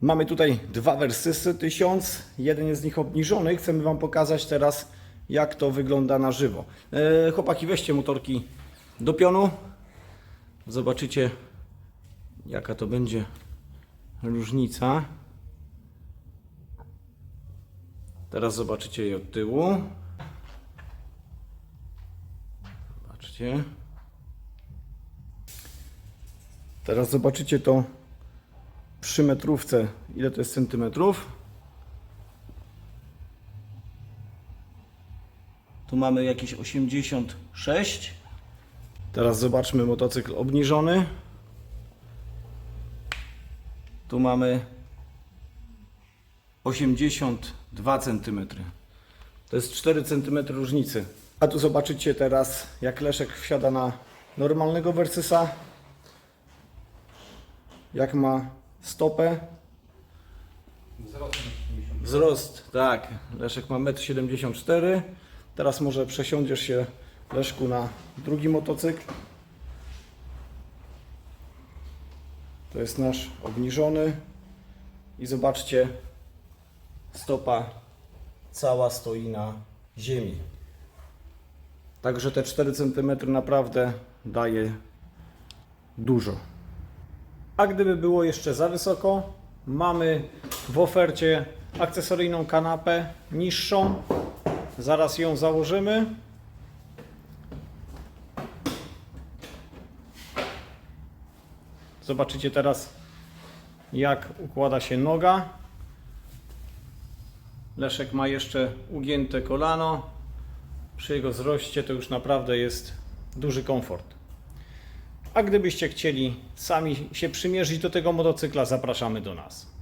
Mamy tutaj dwa wersysy 1000, jeden jest z nich obniżony. Chcemy Wam pokazać teraz, jak to wygląda na żywo. E, chłopaki, weźcie motorki do pionu. Zobaczycie, jaka to będzie różnica. Teraz zobaczycie je od tyłu. Zobaczcie. Teraz zobaczycie to przy metrówce, ile to jest centymetrów. Tu mamy jakieś 86. Teraz zobaczmy motocykl obniżony. Tu mamy 82 cm. To jest 4 cm różnicy. A tu zobaczycie teraz, jak Leszek wsiada na normalnego Versusa. Jak ma stopę. Wzrost, tak. Leszek ma 1,74 m. Teraz może przesiądziesz się, Leszku, na drugi motocykl. To jest nasz obniżony. I zobaczcie, stopa cała stoi na ziemi. Także te 4 cm naprawdę daje dużo. A gdyby było jeszcze za wysoko, mamy w ofercie akcesoryjną kanapę niższą. Zaraz ją założymy. Zobaczycie teraz, jak układa się noga. Leszek ma jeszcze ugięte kolano. Przy jego wzroście to już naprawdę jest duży komfort. A gdybyście chcieli sami się przymierzyć do tego motocykla, zapraszamy do nas.